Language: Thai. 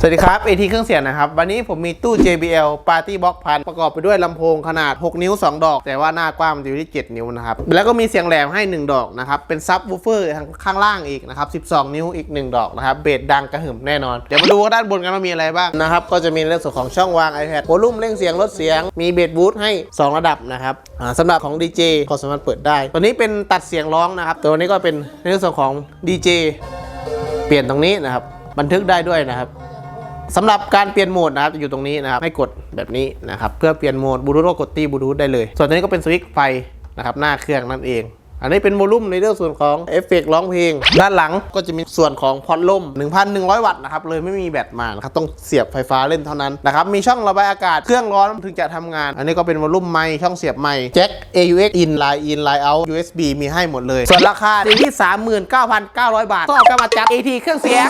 สวัสดีครับ AT เครื่องเสียงนะครับ วันนี้ผมมีตู้ JBL Party Box พันประกอบไปด้วยลำโพงขนาด 6 นิ้ว 2 ดอก แต่ว่าหน้ากว้างมันอยู่ที่ 7 นิ้วนะครับ แล้วก็มีเสียงแหลมให้ 1 ดอกนะครับ เป็นซับวูเฟอร์ข้างล่างอีกนะครับ 12 นิ้วอีก 1 ดอกนะครับ เบสดังกระหึ่มแน่นอน เดี๋ยวมาดูว่าด้านบนกันว่ามีอะไรบ้างนะครับ ก็จะมีเรื่องส่วนของช่องวาง iPad วลลุ่มเร่งเสียงลดเสียง มีเบสบูทให้ 2 ระดับนะครับสำหรับของ DJ ก็สามารถเปิดได้ ตัวนี้เป็นตัดเสียงร้องนะครับ ตัวนี้ก็เป็นในเรื่องส่วนของ DJ เปลี่ยนตรงนี้นะครับ บันทึกได้ด้วยนะครับ สำหรับการเปลี่ยนโหมดนะครับจะอยู่ตรงนี้นะครับให้กดแบบนี้นะครับเพื่อเปลี่ยนโหมดบลูทูธกดตีบลูทูธได้เลย ส่วนตัวนี้ก็เป็นสวิตช์ไฟนะครับหน้าเครื่องนั่นเองอันนี้เป็นโวลูมในเรื่องส่วนของเอฟเฟกต์ร้องเพลง ด้านหลังก็จะมีส่วนของพอดลม 1,100 วัตต์นะครับ เลยไม่มีแบตมานะครับ ต้องเสียบไฟฟ้าเล่นเท่านั้นนะครับ มีช่องระบายอากาศเครื่องร้อนถึงจะทำงาน อันนี้ก็เป็นโวลลูมไมค์ช่องเสียบไมค์แจ็ค AUX in line in line out USB มีให้หมดเลย ส่วนราคาอยู่ที่ 39,900 บาทก็มาจาก AT เครื่องเสียง